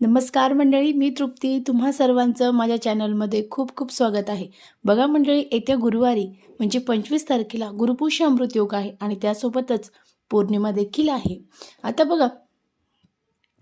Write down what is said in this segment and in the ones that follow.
नमस्कार मंडळी मी तृप्ती. तुम्हा सर्वांचं माझ्या चॅनलमध्ये खूप खूप स्वागत आहे. बघा मंडळी येत्या गुरुवारी म्हणजे पंचवीस तारखेला गुरुपुष्य अमृत योग आहे आणि त्यासोबतच पौर्णिमा देखील आहे. आता बघा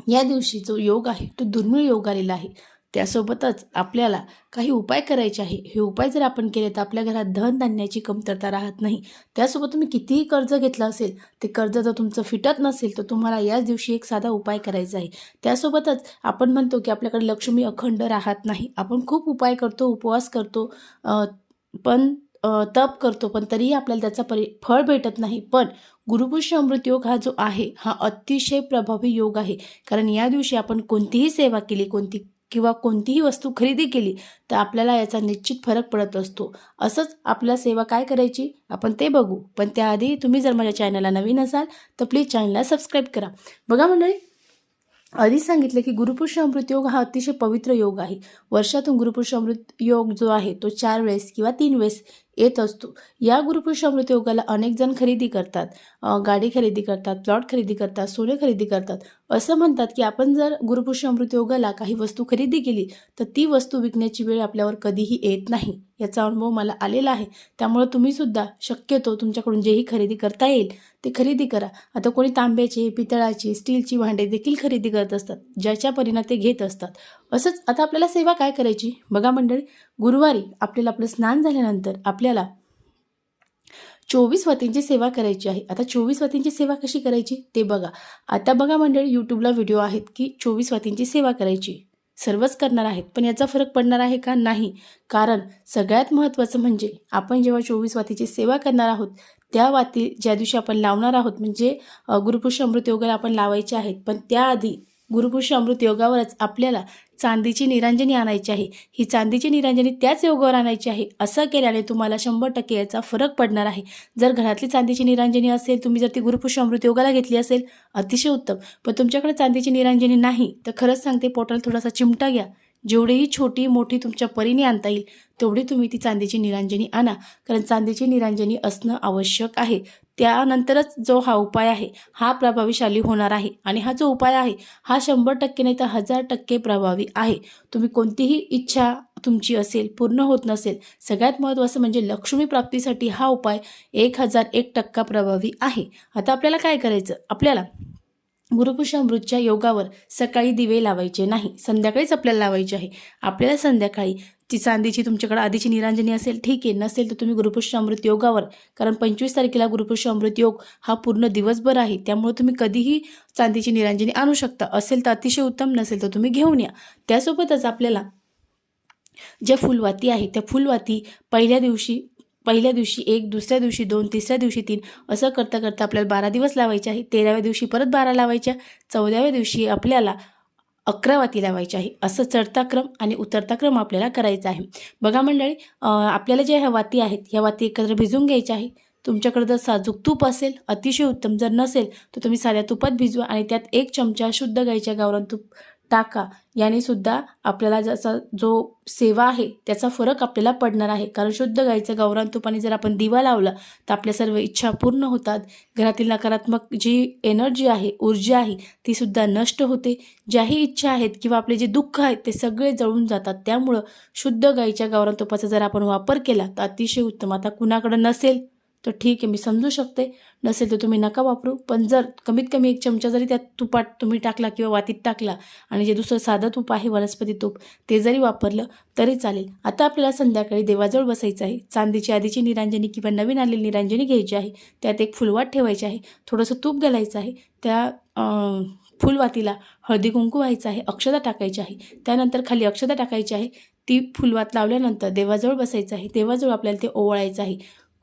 या दिवशी जो योग आहे तो दुर्मिळ योग आलेला आहे. त्यासोबतच आपल्याला काही उपाय करायचे आहे. हे उपाय जर आपण केले तर आपल्या घरात धन धान्याची कमतरता राहत नाही. त्यासोबत तुम्ही कितीही कर्ज घेतलं असेल ते कर्ज जर तुमचं फिटत नसेल तर तुम्हाला याच दिवशी एक साधा उपाय करायचा आहे. त्यासोबतच आपण म्हणतो की आपल्याकडे लक्ष्मी अखंड राहत नाही. आपण खूप उपाय करतो उपवास करतो पण तप करतो पण तरीही आपल्याला त्याचा परि फळ भेटत नाही. पण गुरुपुष्य अमृत योग हा जो आहे हा अतिशय प्रभावी योग आहे. कारण या दिवशी आपण कोणतीही सेवा केली कोणती किंवा कोणतीही वस्तू खरेदी केली तर आपल्याला याचा निश्चित फरक पडत असतो. असंच आपल्या सेवा काय करायची? आपण ते बघू. पण त्याआधी तुम्ही जर माझ्या चॅनलला नवीन असाल तर प्लीज चॅनलला सबस्क्राईब करा. बघा मंडळी आधी सांगितलं की गुरुपुरुष अमृत योग हा अतिशय पवित्र योग आहे. वर्षातून गुरुपुरुष अमृत योग जो आहे तो चार वेळेस किंवा तीन वेळेस येत असतो. या गुरुपुरुष अमृत योगाला अनेक जण खरेदी करतात. गाडी खरेदी करतात प्लॉट खरेदी करतात सोने खरेदी करतात. असं म्हणतात की आपण जर गुरुपुरुष अमृत योगाला काही वस्तू खरेदी केली तर ती वस्तू विकण्याची वेळ आपल्यावर कधीही येत नाही. याचा अनुभव मला आलेला आहे. त्यामुळे तुम्हीसुद्धा शक्यतो तुमच्याकडून जेही खरेदी करता येईल ते खरेदी करा. आता कोणी तांब्याची पितळाची स्टीलची भांडे देखील खरेदी करत असतात ज्याच्या परिणाम ते घेत असतात. असंच आता आपल्याला सेवा काय करायची? बघा मंडळी गुरुवारी आपल्याला आपलं स्नान झाल्यानंतर आपल्याला चोवीस वतींची सेवा करायची आहे. आता चोवीस वतींची सेवा कशी करायची? ते बघा. आता बघा मंडळी यूट्यूबला व्हिडिओ आहेत की चोवीस वतींची सेवा करायची. सर्वच करणार आहेत. पण याचा फरक पडणार आहे का? नाही. कारण सगळ्यात महत्त्वाचं म्हणजे आपण जेव्हा चोवीस वातीची सेवा करणार आहोत त्या वाती ज्या दिवशी आपण लावणार आहोत म्हणजे गुरुपुरुष अमृत योगाला आपण लावायचे आहेत. पण त्याआधी गुरुपुरुष अमृत योगावरच आपल्याला चांदीची निरांजनी आणायची आहे. ही चांदीची निरांजनी त्याच योगावर आणायची आहे. असं केल्याने तुम्हाला शंभर टक्के याचा फरक पडणार आहे. जर घरातली चांदीची निरांजनी असेल तुम्ही जर ती गुरुपुष्य अमृत योगाला घेतली असेल अतिशय उत्तम. पण तुमच्याकडे चांदीची निरांजनी नाही तर खरंच सांगते पोटाला थोडासा चिमटा घ्या. जेवढीही छोटी मोठी तुमच्या परीने आणता येईल तेवढी तुम्ही ती चांदीची निरांजनी आणा. कारण चांदीची निरांजनी असणं आवश्यक आहे. त्यानंतरच जो हा उपाय आहे हा प्रभावीशाली होणार आहे. आणि हा जो उपाय आहे हा शंभर टक्के नाही तर हजार टक्के प्रभावी आहे. तुम्ही कोणतीही इच्छा तुमची असेल पूर्ण होत नसेल सगळ्यात महत्त्वाचं म्हणजे लक्ष्मी प्राप्तीसाठी हा उपाय एक हजार एक टक्का प्रभावी आहे. आता आपल्याला काय करायचं? आपल्याला गुरुपुषामृतच्या योगावर सकाळी दिवे लावायचे नाही संध्याकाळीच आपल्याला लावायचे आहे. आपल्याला संध्याकाळी ती चांदीची तुमच्याकडे आधीची निरांजनी असेल ठीक आहे. नसेल तर तुम्ही गुरुपुष्य अमृत योगावर कारण पंचवीस तारखेला गुरुपुष्य अमृत योग हा पूर्ण दिवसभर आहे. त्यामुळे तुम्ही कधीही चांदीची निरांजनी आणू शकता. असेल तर अतिशय उत्तम नसेल तर तुम्ही घेऊन या. त्यासोबतच आपल्याला ज्या फुलवाती आहे त्या फुलवाती पहिल्या दिवशी पहिल्या दिवशी एक दुसऱ्या दिवशी दोन तिसऱ्या दिवशी तीन असं करता करता आपल्याला बारा दिवस लावायचे आहे. तेराव्या दिवशी परत बारा लावायच्या चौदाव्या दिवशी आपल्याला अकरा वाती लावायची आहे. असं चढता क्रम आणि उतरता क्रम आपल्याला करायचा आहे. बघा मंडळी आपल्याला ज्या ह्या वाती आहेत ह्या वाती एकत्र भिजवून घ्यायच्या आहे. तुमच्याकडे जर साजूक तूप असेल अतिशय उत्तम जर नसेल तर तुम्ही साध्या तुपात भिजवा आणि त्यात एक चमचा शुद्ध गाईच्या गावरान तूप टाका. याने सुद्धा आपल्याला जसा जो सेवा आहे त्याचा फरक आपल्याला पडणार आहे. कारण शुद्ध गाईचं गावरान तुपाने जर आपण दिवा लावला तर आपल्या सर्व इच्छा पूर्ण होतात. घरातील नकारात्मक जी एनर्जी आहे ऊर्जा आहे ती सुद्धा नष्ट होते. ज्याही इच्छा आहेत किंवा आपले जे दुःख आहेत ते सगळे जळून जातात. त्यामुळं शुद्ध गाईच्या गावरान तुपाचा जर आपण वापर केला तर अतिशय उत्तम. आता कुणाकडं नसेल तर ठीक आहे मी समजू शकते. नसेल तर तुम्ही नका वापरू. पण जर कमीत कमी एक चमचा जरी त्यात तुपात तुम्ही टाकला किंवा वातीत टाकला आणि जे दुसरं साधं तूप आहे वनस्पती तूप ते जरी वापरलं तरी चालेल. आता आपल्याला संध्याकाळी देवाजवळ बसायचं आहे. चांदीची आधीची निरांजनी किंवा नवीन आलेली निरांजनी घ्यायची आहे. त्यात एक फुलवात ठेवायची आहे. थोडंसं तूप घालायचं आहे. त्या फुलवातीला हळदी कुंकू व्हायचं आहे. अक्षता टाकायची आहे. त्यानंतर खाली अक्षता टाकायची आहे. ती फुलवात लावल्यानंतर देवाजवळ बसायचं आहे. देवाजवळ आपल्याला ते ओवाळायचं आहे.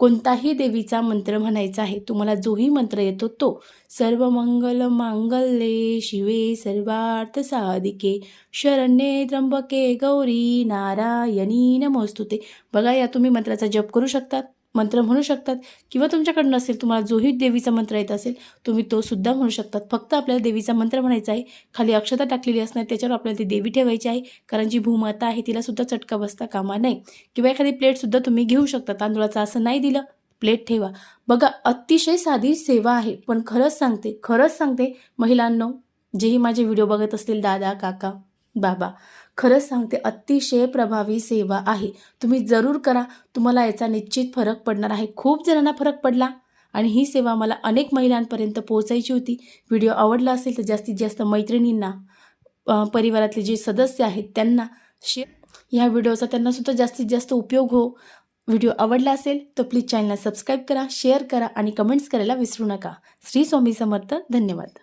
कोणताही देवीचा मंत्र म्हणायचा आहे तुम्हाला जोही मंत्र येतो तो सर्व मंगल मांगल्ये शिवे सर्वार्थ साधिके. शरण्ये त्र्यंबके गौरी नारायणी नमोस्तुते. बघा या तुम्ही मंत्राचा जप करू शकतात. मंत्र म्हणू शकतात किंवा तुमच्याकडे नसेल तुम्हाला जोही देवीचा मंत्र येत असेल तुम्ही तो सुद्धा म्हणू शकतात. फक्त आपल्याला देवीचा मंत्र म्हणायचा आहे खाली अक्षता टाकलेली असणार त्याच्यावर आपल्याला ती देवी ठेवायची आहे कारण जी भूमाता आहे तिला सुद्धा चटका बसता कामा नाही किंवा एखादी प्लेटसुद्धा तुम्ही घेऊ शकता. तांदूळाचं असं नाही दिलं प्लेट ठेवा. बघा अतिशय साधी सेवा आहे पण खरंच सांगते खरंच सांगते महिलांनो जेही माझे व्हिडिओ बघत असतील दादा काका बाबा खरंच सांगते अतिशय प्रभावी सेवा आहे. तुम्ही जरूर करा. तुम्हाला याचा निश्चित फरक पडणार आहे. खूप जणांना फरक पडला. आणि ही सेवा मला अनेक महिलांपर्यंत पोहोचायची होती. व्हिडिओ आवडला असेल तर जास्तीत जास्त मैत्रिणींना परिवारातले जे सदस्य आहेत त्यांना शेअर ह्या व्हिडिओचा त्यांनासुद्धा जास्तीत जास्त उपयोग हो. व्हिडिओ आवडला असेल तर प्लीज चॅनलला सबस्क्राईब करा शेअर करा आणि कमेंट्स करायला विसरू नका. श्री स्वामी समर्थ. धन्यवाद.